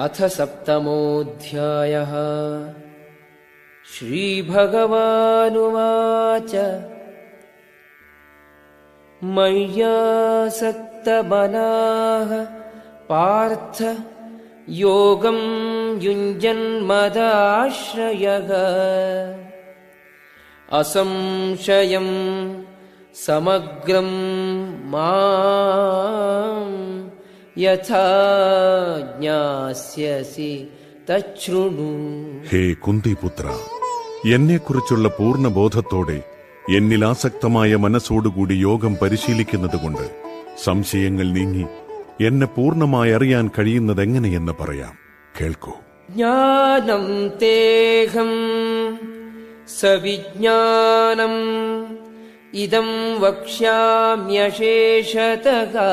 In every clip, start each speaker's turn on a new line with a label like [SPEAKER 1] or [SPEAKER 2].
[SPEAKER 1] अथ सप्तमोऽध्यायः। श्रीभगवानुवाच। मय्यासक्तमनाः पार्थ योगं युञ्जन्मदाश्रयः। असंशयं समग्रं माम् യഥാജ്ഞാസ്യസി തശ്രുണു
[SPEAKER 2] ഹേ കുന്തിപുത്ര എന്നെക്കുറിച്ചുള്ള പൂർണ ബോധത്തോടെ എന്നിൽ ആസക്തമായ മനസ്സോടുകൂടി യോഗം പരിശീലിക്കുന്നതുകൊണ്ട് സംശയങ്ങൾ നീങ്ങി എന്നെ പൂർണമായി അറിയാൻ കഴിയുന്നതെങ്ങനെയെന്ന് പറയാം. കേൾക്കൂ.
[SPEAKER 1] ജ്ഞാനം തേഹം സവിജ്ഞാനം ഇതം വക്ഷ്യാമ്യശേഷതകാ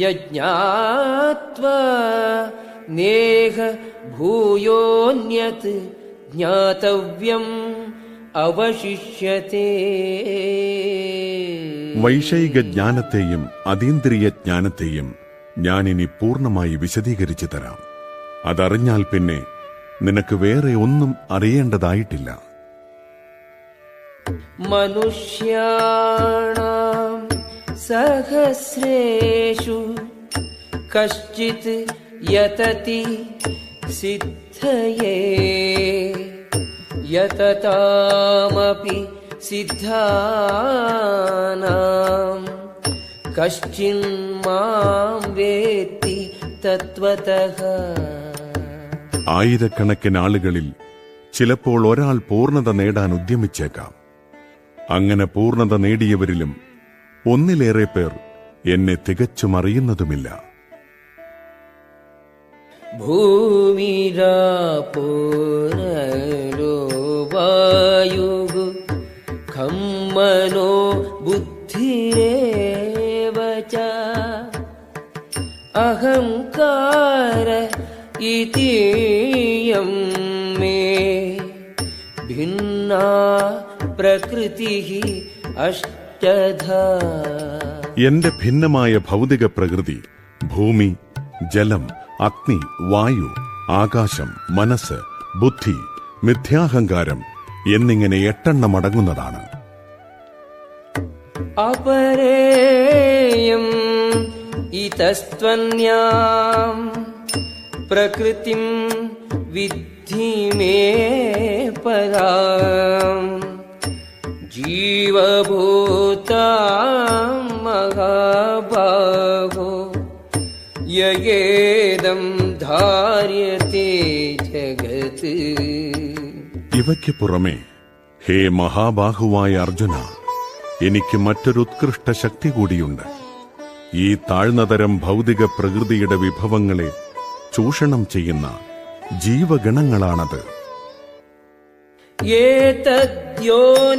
[SPEAKER 1] യജ്ഞാത്വാ നേഹ ഭൂയോന്യത് ജ്ഞാതവ്യം അവശിഷ്യത്തെ
[SPEAKER 2] വൈഷയിക ജ്ഞാനത്തെയും അതീന്ദ്രിയ ജ്ഞാനത്തെയും ഞാനിനി പൂർണമായി വിശദീകരിച്ചു തരാം. അതറിഞ്ഞാൽ പിന്നെ നിനക്ക് വേറെ ഒന്നും അറിയേണ്ടതായിട്ടില്ല.
[SPEAKER 1] മനുഷ്യാണാം കശ്ചിത് യതതി സിദ്ധയേ. യതതാമപി സിദ്ധാനാം. കശ്ചിൻ മാം വേത്തി തത്വതഃ.
[SPEAKER 2] ആയിരക്കണക്കിന് ആളുകളിൽ ചിലപ്പോൾ ഒരാൾ പൂർണത നേടാൻ ഉദ്യമിച്ചേക്കാം. അങ്ങനെ പൂർണത നേടിയവരിലും ഒന്നിലേറെ പേർ എന്നെ തികച്ചും അറിയുന്നതുമില്ല.
[SPEAKER 1] ഭൂമിരാപുരൂപായുഗു ഖമ്മനോ അഹങ്കാര ഇതിയം മേ ഭിന്ന പ്രകൃതി അഷ്ട
[SPEAKER 2] എന്റെ ഭിന്നമായ ഭൗതിക പ്രകൃതി ഭൂമി ജലം അഗ്നി വായു ആകാശം മനസ്സ് ബുദ്ധി മിഥ്യാഹങ്കാരം എന്നിങ്ങനെ എട്ടെണ്ണം അടങ്ങുന്നതാണ്.
[SPEAKER 1] പ്രകൃതി ഇതസ്ത്വന്യാം പ്രകൃതിം മേ പരാം जीवभूतां महाबाहो ययेदं धार्यते जगत्
[SPEAKER 2] ഇവയ്ക്ക് പുറമെ ഹേ മഹാബാഹുവായ അർജുന എനിക്ക് മറ്റൊരു ഉത്കൃഷ്ട ശക്തി കൂടിയുണ്ട് ഈ താഴ്ന്നതരം ഭൗതിക പ്രകൃതിയുടെ വിഭവങ്ങളെ ചൂഷണം ചെയ്യുന്ന ജീവഗണങ്ങളാണത്
[SPEAKER 1] एतद्योनीनि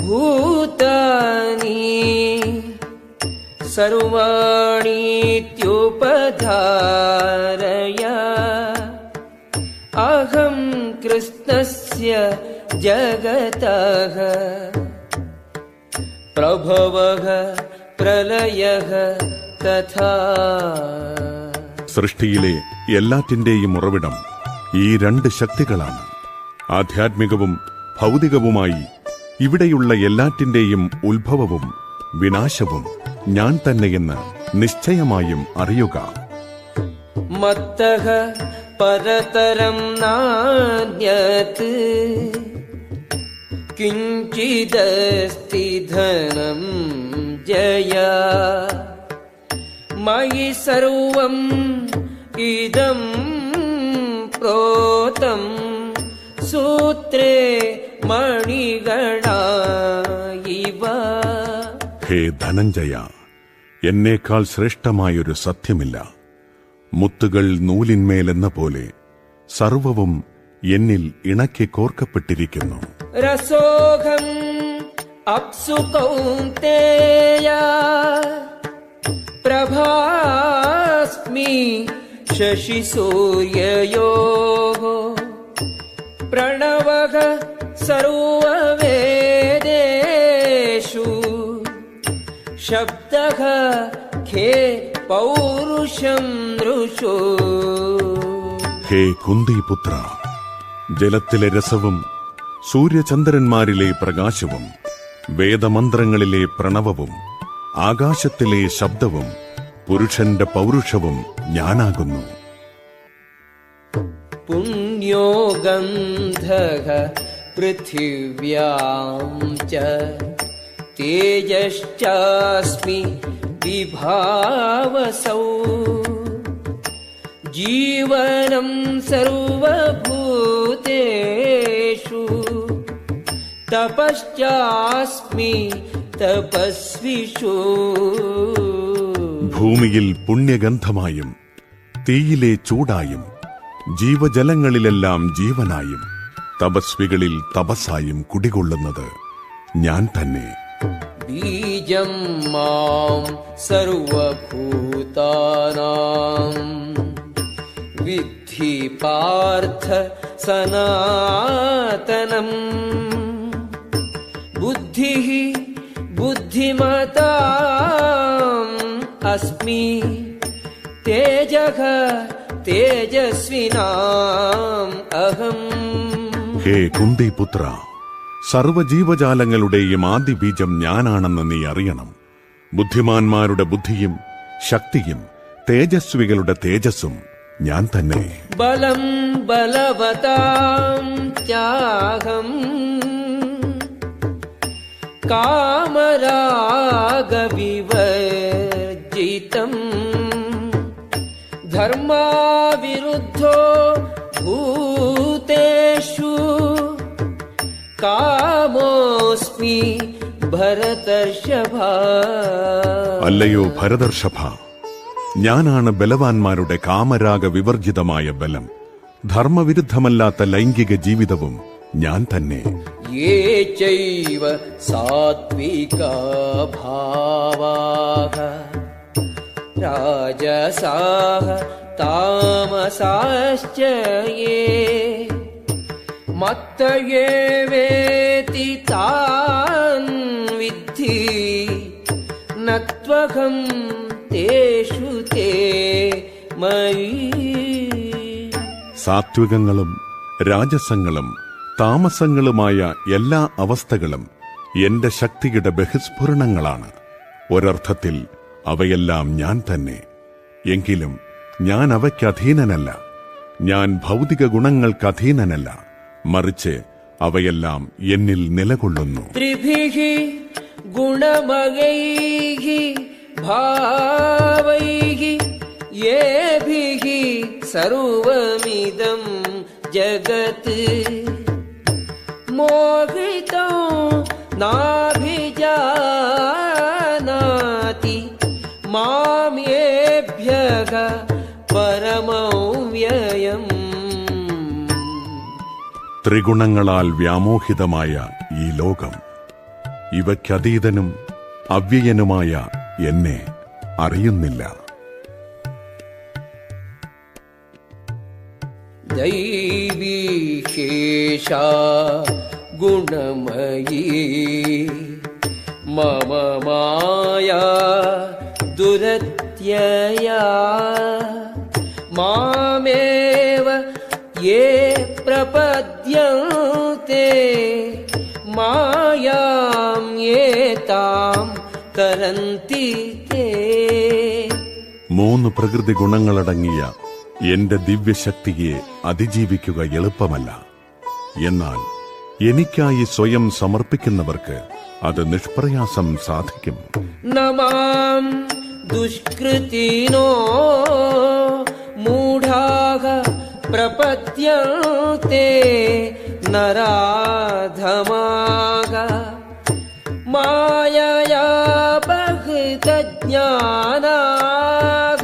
[SPEAKER 1] भूतानि सर्वाणीत्युपधारय अहं कृष्णस्य जगतः प्रभवः प्रलयः तथा
[SPEAKER 2] സൃഷ്ടിയിലെ എല്ലാറ്റിന്റെയും ഉറവിടം ഈ രണ്ട് ശക്തികളാണ് ആധ്യാത്മികവും ഭൗതികവുമായി ഇവിടെയുള്ള എല്ലാറ്റിന്റെയും ഉത്ഭവവും വിനാശവും ഞാൻ തന്നെയെന്ന് നിശ്ചയമായും അറിയുക.
[SPEAKER 1] മത്തഹ പരതരം നാണ്യത് കിഞ്ചിദസ്തി ജയ. മയി സർവം ഇതം പ്രോതം സൂത്രേ മണികളായിവ.
[SPEAKER 2] ഹേ ധനഞ്ജയ എന്നേക്കാൾ ശ്രേഷ്ഠമായൊരു സത്യമില്ല. മുത്തുകൾ നൂലിന്മേലെന്ന പോലെ സർവവും എന്നിൽ ഇണക്കി കോർക്കപ്പെട്ടിരിക്കുന്നു.
[SPEAKER 1] രസോഹം പ്രഭാസ്മി ശശി സൂര്യയോ प्रणवः सर्ववेदेषु शब्दः हे पौरुषं नृषो
[SPEAKER 2] ഹേ കുന്തിപുത്ര ജലത്തിലെ രസവും സൂര്യചന്ദ്രന്മാരിലെ പ്രകാശവും വേദമന്ത്രങ്ങളിലെ പ്രണവവും ആകാശത്തിലെ ശബ്ദവും പുരുഷന്റെ പൗരുഷവും ഞാനാകുന്നു
[SPEAKER 1] पुण्यो गन्धः पृथिव्यां च तेजश्चास्मि विभावसौ जीवनं सर्वभूतेषु तपश्चास्मि तपस्विषु
[SPEAKER 2] ഭൂമിയിൽ പുണ്യഗന്ധമായും തീയിലെ ചൂടായും ജീവജലങ്ങളിലെല്ലാം ജീവനായും തപസ്വികളിൽ തപസ്സായും കുടികൊള്ളുന്നത് ഞാൻ തന്നെ.
[SPEAKER 1] ബീജം മാം സർവഭൂതാനാം. വിദ്ധി പാർത്ഥ സനാതനം. ബുദ്ധി ബുദ്ധിമതാം. അസ്മി തേജ തേജസ്വിനാം
[SPEAKER 2] അഹം. പുത്ര സർവജീവജാലങ്ങളുടെയും ആദ്യ ബീജം ഞാനാണെന്ന് നീ അറിയണം. ബുദ്ധിമാന്മാരുടെ ബുദ്ധിയും ശക്തിയും തേജസ്വികളുടെ തേജസ്സും ഞാൻ തന്നെ.
[SPEAKER 1] ബലം ബലവതാം ത്യാഗം. കാമരാഗവിവര धर्माविरुद्धो भूतेषु कामोऽस्मि भरतर्षभा
[SPEAKER 2] അല്ലയോ ഭരതർഷഭ ഞാനാണ് ബലവാന്മാരുടെ കാമരാഗ വിവർജിതമായ ബലം ധർമ്മവിരുദ്ധമല്ലാത്ത ലൈംഗിക ജീവിതവും ഞാൻ തന്നെ
[SPEAKER 1] ये चैव सात्विका भावाः राजसाः तामसाश्च ये मत्त ये वेति तान् विद्धि न त्वहं तेषु ते मयि
[SPEAKER 2] സാത്വികങ്ങളും രാജസങ്ങളും താമസങ്ങളുമായ എല്ലാ അവസ്ഥകളും എന്റെ ശക്തിയുടെ ബഹിസ്ഫുരണങ്ങളാണ് ഒരർത്ഥത്തിൽ അവയെല്ലാം ഞാൻ തന്നെ. എങ്കിലും ഞാൻ അവയ്ക്കധീനനല്ല ഞാൻ ഭൗതിക ഗുണങ്ങൾക്ക് അധീനനല്ല. മറിച്ച് അവയെല്ലാം എന്നിൽ നിലകൊള്ളുന്നു.
[SPEAKER 1] ഗുണമകൈഹി ഭാവൈഹി സർവമിതം ജഗത് മോഹിതോ നാഭിജാ മാമ്യേഭ്യക പരമവ്യയം
[SPEAKER 2] ത്രിഗുണങ്ങളാൽ വ്യാമോഹിതമായ ഈ ലോകം ഇവയ്ക്കതീതനും അവ്യയനുമായ എന്നെ അറിയുന്നില്ല.
[SPEAKER 1] ദൈവീശേഷ ഗുണമയീ മമമായ दुरत्यया मामेव ये प्रपद्यन्ते मायां ये तां तरन्ति ते
[SPEAKER 2] മൂന്ന് പ്രകൃതി ഗുണങ്ങളടങ്ങിയ എന്റെ ദിവ്യശക്തിയെ അതിജീവിക്കുക എളുപ്പമല്ല എന്നാൽ എനിക്കായി സ്വയം സമർപ്പിക്കുന്നവർക്ക് അത് നിഷ്പ്രയാസം സാധിക്കും
[SPEAKER 1] न मां दुष्कृतिनो मूढाः प्रपद्यन्ते नराधमाः मायया बहृतज्ञानाः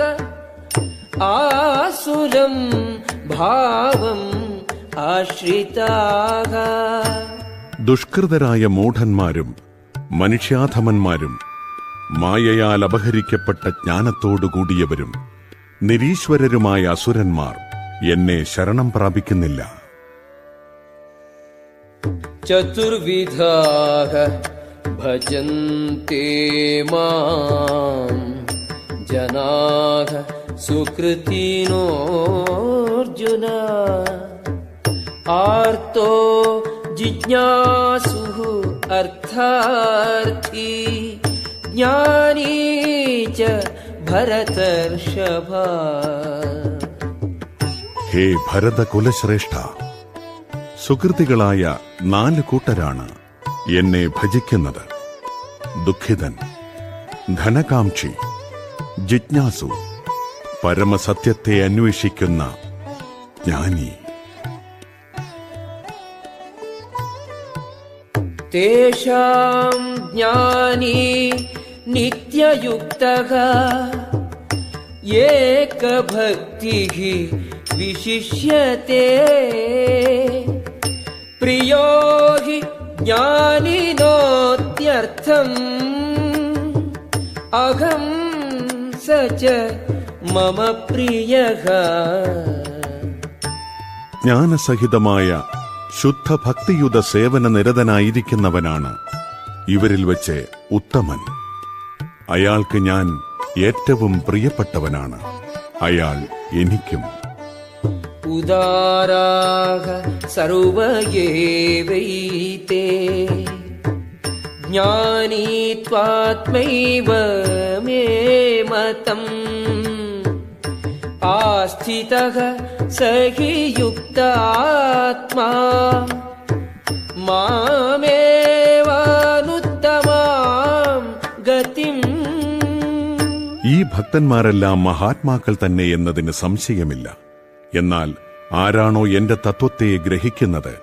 [SPEAKER 1] आसुरं भावम् आश्रिताः
[SPEAKER 2] ദുഷ്കൃതരായ മൂഢന്മാരും മനുഷ്യാധമന്മാരും മായയാൽ അപഹരിക്കപ്പെട്ട ജ്ഞാനത്തോടു കൂടിയവരും നിരീശ്വരരുമായ അസുരന്മാർ എന്നെ ശരണം പ്രാപിക്കുന്നില്ല.
[SPEAKER 1] ചതുർവിധാഹ ഭജന്തേ മാം. ജനാഹ സുകൃതിനോർജുന. ആർത്തോ ജിജ്ഞാസു അർത്ഥാർത്ഥീ. ज्ञानी च भरतर्षभा
[SPEAKER 2] ഹേ ഭരത കുലശ്രേഷ്ഠ സുഹൃത്തികളായ നാല് കൂട്ടരാണ് എന്നെ ഭജിക്കുന്നത് ദുഃഖിതൻ ധനകാംക്ഷി ജിജ്ഞാസു പരമസത്യത്തെ അന്വേഷിക്കുന്ന ജ്ഞാനി
[SPEAKER 1] तेषां ज्ञानी नित्ययुक्तः एकभक्तिः विशिष्यते प्रियो हि ज्ञानिनोत्यर्थम् अहं स च मम प्रियः
[SPEAKER 2] ജ്ഞാനസഹിതമായ ശുദ്ധ ഭക്തിയുത സേവന നിരതനായിരിക്കുന്നവനാണ് ഇവരിൽ വെച്ച് ഉത്തമൻ അയാൾക്ക് ഞാൻ ഏറ്റവും പ്രിയപ്പെട്ടവനാണ് അയാൾ എനിക്കും
[SPEAKER 1] ഉദാരാഹ സർവയേവൈതേ ജ്ഞാനീത്വാത്മൈവ മേ മതം ആസ്ഥിതഃ മാമേ
[SPEAKER 2] ഈ ഭക്തന്മാരെല്ലാം മഹാത്മാക്കൾ തന്നെ എന്നതിന് സംശയമില്ല. എന്നാൽ ആരാണോ എന്റെ തത്വത്തെ ഗ്രഹിക്കുന്നത്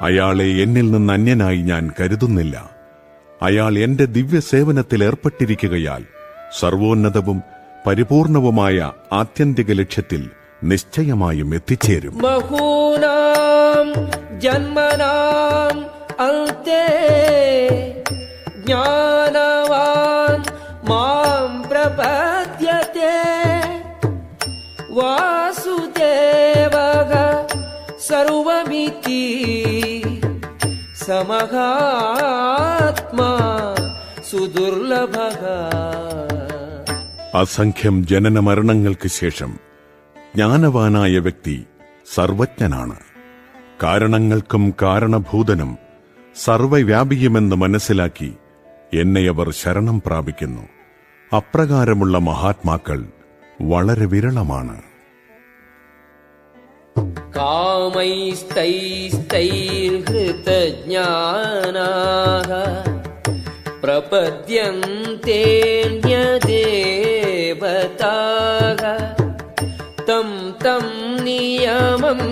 [SPEAKER 2] അയാളെ എന്നിൽ നിന്ന് അന്യനായി ഞാൻ കരുതുന്നില്ല. അയാൾ എന്റെ ദിവ്യസേവനത്തിൽ ഏർപ്പെട്ടിരിക്കുകയാൽ സർവോന്നതവും പരിപൂർണവുമായ ആത്യന്തിക ലക്ഷ്യത്തിൽ നിശ്ചയമായും എത്തിച്ചേരും.
[SPEAKER 1] ബഹൂനാം ജന്മനാം അന്തേ ജ്ഞാനവാൻ മാം പ്രഭാ वासुदेवः सर्वमिति समहात्मा सुदुर्लभः
[SPEAKER 2] അസംഖ്യം ജനന മരണങ്ങൾക്ക് ശേഷം ജ്ഞാനവാനായ വ്യക്തി സർവജ്ഞനാണ് കാരണങ്ങൾക്കും കാരണഭൂതനും സർവവ്യാപിയുമെന്ന് മനസ്സിലാക്കി എന്നെ അവർ ശരണം പ്രാപിക്കുന്നു അപ്രകാരമുള്ള മഹാത്മാക്കൾ വളരെ വിരളമാണ്
[SPEAKER 1] കാമൈസ്തൈസ്തൈർഹൃതജ്ഞാനാഹ പ്രപദ്യന്തേന്യദേവതാഹ തം തം നിയമം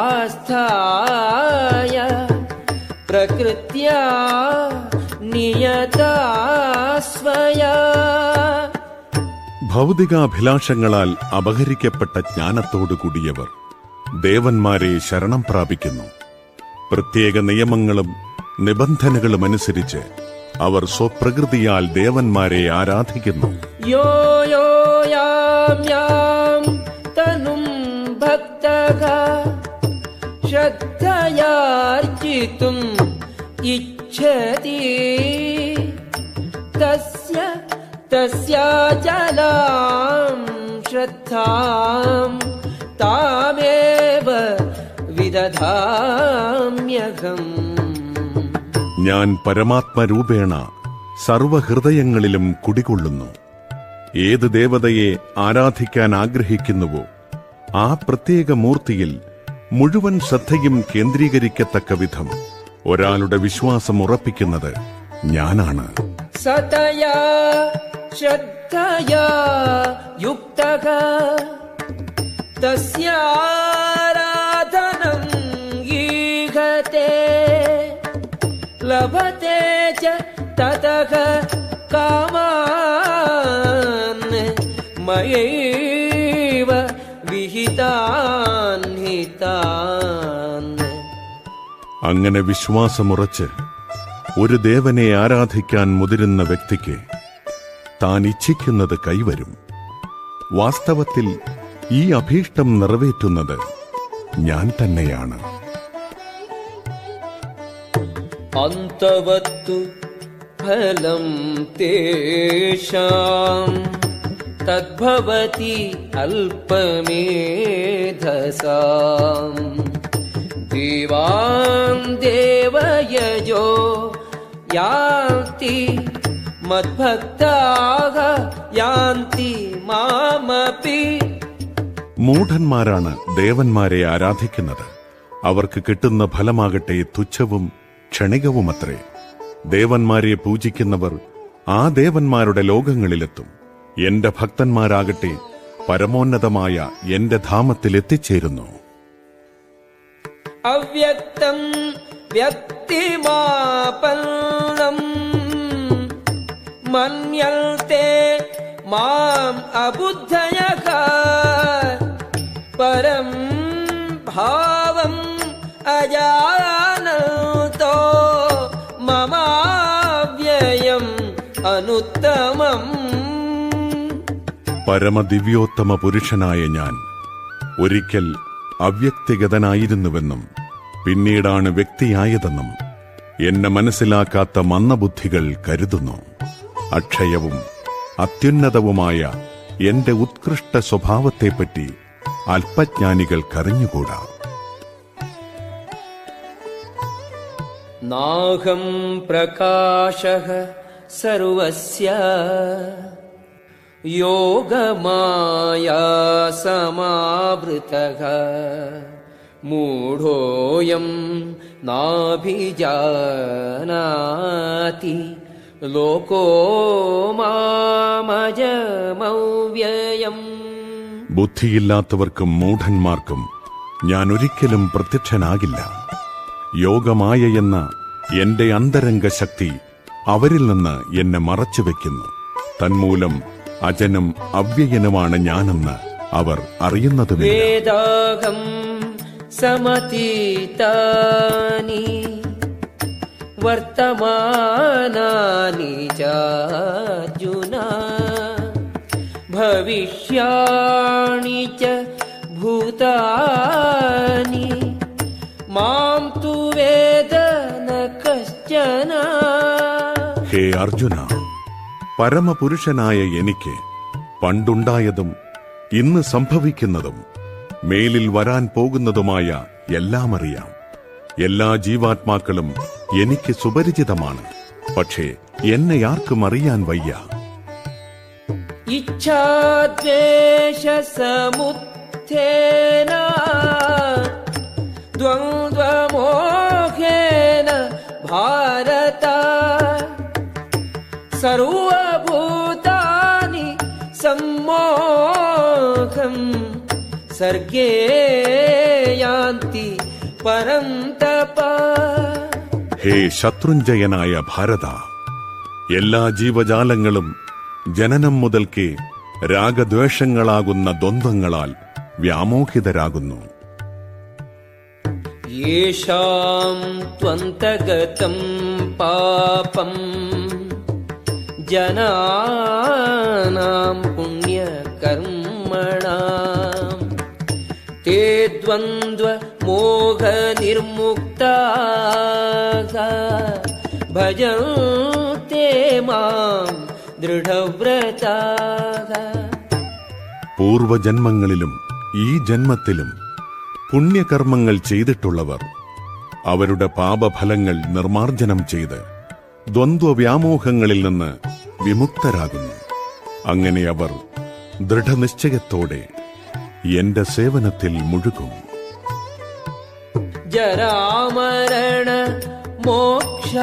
[SPEAKER 1] ആസ്ഥായ പ്രകൃത്യാ നിയതാ സ്വയാ
[SPEAKER 2] ഭൗതികാഭിലാഷങ്ങളാൽ അപഹരിക്കപ്പെട്ട ജ്ഞാനത്തോടു കൂടിയവർ ദേവന്മാരെ ശരണം പ്രാപിക്കുന്നു. പ്രത്യേക നിയമങ്ങളും നിബന്ധനകളും അനുസരിച്ച് അവർ സ്വപ്രകൃതിയാൽ ദേവന്മാരെ ആരാധിക്കുന്നു.
[SPEAKER 1] ശ്രദ്ധയാർജിത്തും ഇച്ഛതി തസ്യ तस्य तस्याचलां श्रद्धां तामेव विदधाम्यहम्
[SPEAKER 2] ഞാൻ പരമാത്മരൂപേണ സർവഹൃദയങ്ങളിലും കുടികൊള്ളുന്നു ഏത് ദേവതയെ ആരാധിക്കാൻ ആഗ്രഹിക്കുന്നുവോ ആ പ്രത്യേക മൂർത്തിയിൽ മുഴുവൻ ശ്രദ്ധയും കേന്ദ്രീകരിക്കത്തക്ക വിധം ഒരാളുടെ വിശ്വാസം ഉറപ്പിക്കുന്നത് ഞാനാണ്
[SPEAKER 1] सतया श्रद्धया युक्तः तस्याराधनं ईहते लभते च ततः कामान् मयैव विहितान् हितान्
[SPEAKER 2] അങ്ങനെ വിശ്വാസമുറച്ച് ഒരു ദേവനെ ആരാധിക്കാൻ മുതിരുന്ന വ്യക്തിക്ക് താൻ ഇച്ഛിക്കുന്നത് കൈവരും. വാസ്തവത്തിൽ ഈ അഭീഷ്ടം നിറവേറ്റുന്നത് ഞാൻ തന്നെയാണ്.
[SPEAKER 1] അന്തവത്തു ഫലം തേഷാം. തദ്ഭവതി അല്പമേധസാം ദേവാം ദേവയജോ യാതി യാന്തി മാമപി.
[SPEAKER 2] മൂഢന്മാരാണ് ദേവന്മാരെ ആരാധിക്കുന്നത്. അവർക്ക് കിട്ടുന്ന ഫലമാകട്ടെ തുച്ഛവും ക്ഷണികവുമത്രേ. ദേവന്മാരെ പൂജിക്കുന്നവർ ആ ദേവന്മാരുടെ ലോകങ്ങളിലെത്തും. എന്റെ ഭക്തന്മാരാകട്ടെ പരമോന്നതമായ എന്റെ ധാമത്തിൽ എത്തിച്ചേരുന്നു
[SPEAKER 1] അവ്യക്തം വ്യക്തിമാപന്നം മന്യത്തെ മാം അബുദ്ധയ പരം ഭാവം അജാനോ മമാവ്യയം അനുത്തമം.
[SPEAKER 2] പരമദിവ്യോത്തമ പുരുഷനായ ഞാൻ ഒരിക്കൽ അവ്യക്തിഗതനായിരുന്നുവെന്നും പിന്നീടാണ് വ്യക്തിയായതെന്നും എന്നെ മനസ്സിലാക്കാത്ത മന്നബുദ്ധികൾ കരുതുന്നു. അക്ഷയവും അത്യുന്നതവുമായ എന്റെ ഉത്കൃഷ്ട സ്വഭാവത്തെപ്പറ്റി അല്പജ്ഞാനികൾക്കറിഞ്ഞുകൂടാ.
[SPEAKER 1] നാഹം പ്രകാശ സർവസ്യ യോഗമായ സമാവൃത മൂഢോയം നാഭിജാനാതി ലോകോ
[SPEAKER 2] ബുദ്ധിയില്ലാത്തവർക്കും മൂഢന്മാർക്കും ഞാൻ ഒരിക്കലും പ്രത്യക്ഷനാകില്ല. യോഗമായ എന്ന എന്റെ അന്തരംഗ ശക്തി അവരിൽ നിന്ന് എന്നെ മറച്ചു വയ്ക്കുന്നു തന്മൂലം അജനും അവ്യയനുമാണ് ഞാനെന്ന് അവർ അറിയുന്നതുമില്ല.
[SPEAKER 1] സമതീതാനി. वर्तमानानि चार्जुन भविष्याणि च भूतानि मां तु वेद न कश्चन
[SPEAKER 2] ഹേ അർജുന പരമപുരുഷനായ എനിക്ക് പണ്ടുണ്ടായതും ഇന്ന് സംഭവിക്കുന്നതും മേലിൽ വരാൻ പോകുന്നതുമായ എല്ലാം അറിയാം എല്ലാ ജീവാത്മാക്കളും എനിക്ക് സുപരിചിതമാണ്. പക്ഷേ എന്നെ ആർക്കും അറിയാൻ വയ്യ.
[SPEAKER 1] ഇച്ഛാദ്വേഷസമുത്തേന ഭാരത. സർവഭൂതാനി സമ്മോഹം സർഗേ പരന്തപ.
[SPEAKER 2] ഹേ ശത്രുഞ്ജയനായ ഭാരത എല്ലാ ജീവജാലങ്ങളും ജനനം മുതൽക്കേ രാഗദ്വേഷങ്ങളാകുന്ന ദ്വന്ദ്ങ്ങളാൽ വ്യാമോഹിതരാകുന്നു.
[SPEAKER 1] യേശാം ത്വന്തഗതം പാപം ജനാനാം പുണ്യകർമ്മണാം. തേ ദ്വന്ദ്വ ते द्वन्द्वमोहनिर्मुक्ताः भजन्ते मां दृढव्रताः
[SPEAKER 2] പൂർവജന്മങ്ങളിലും ഈ ജന്മത്തിലും പുണ്യകർമ്മങ്ങൾ ചെയ്തിട്ടുള്ളവർ അവരുടെ പാപഫലങ്ങൾ നിർമാർജനം ചെയ്ത് ദ്വന്ദ്വവ്യാമോഹങ്ങളിൽ നിന്ന് വിമുക്തരാകുന്നു അങ്ങനെ അവർ ദൃഢനിശ്ചയത്തോടെ എന്റെ സേവനത്തിൽ മുഴുകും
[SPEAKER 1] जरामरण मोक्षाय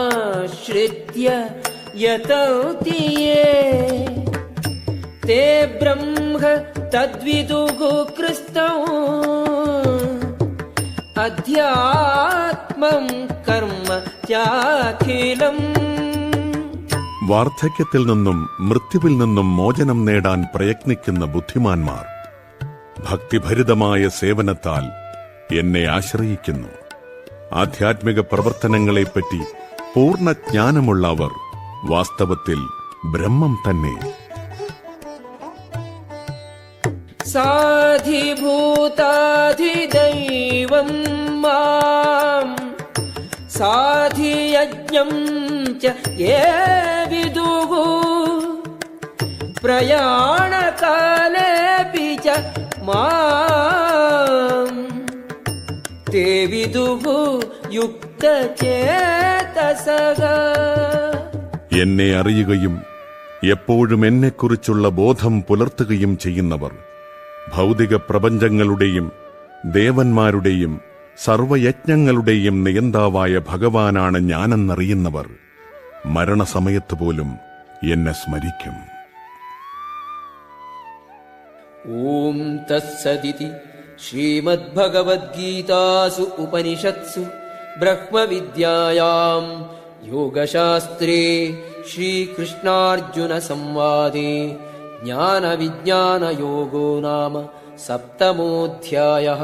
[SPEAKER 1] मामाश्रित्य यतन्ति ये ते ब्रह्म तद्विदुः कृस्तौ अध्यात्मं कर्म चाखिलम्
[SPEAKER 2] വാർദ്ധക്യത്തിൽ നിന്നും മൃത്യുവിൽ നിന്നും മോചനം നേടാൻ പ്രയത്നിക്കുന്ന ബുദ്ധിമാന്മാർ ഭക്തിഭരിതമായ സേവനത്താൽ എന്നെ ആശ്രയിക്കുന്നു. ആധ്യാത്മിക പ്രവർത്തനങ്ങളെപ്പറ്റി പൂർണ ജ്ഞാനമുള്ള അവർ വാസ്തവത്തിൽ ബ്രഹ്മം തന്നെ.
[SPEAKER 1] സാധിഭൂതാധിദൈവം മാം. സാധിയജ്ഞം ചേ വിദുഹു. പ്രയാണകാലേപി ച മാം.
[SPEAKER 2] എന്നെ അറിയുകയും എപ്പോഴും എന്നെക്കുറിച്ചുള്ള ബോധം പുലർത്തുകയും ചെയ്യുന്നവർ ഭൗതിക പ്രപഞ്ചങ്ങളുടെയും ദേവന്മാരുടെയും സർവയജ്ഞങ്ങളുടെയും നിയന്താവായ ഭഗവാനാണ് ഞാനെന്നറിയുന്നവർ മരണസമയത്ത് പോലും എന്നെ സ്മരിക്കും.
[SPEAKER 1] ॐ तत्सदिति श्रीमद्भगवद्गीतासु उपनिषत्सु ब्रह्मविद्यायाम् योगशास्त्रे श्रीकृष्णार्जुनसंवादे ज्ञानविज्ञानयोगो नाम सप्तमोऽध्यायः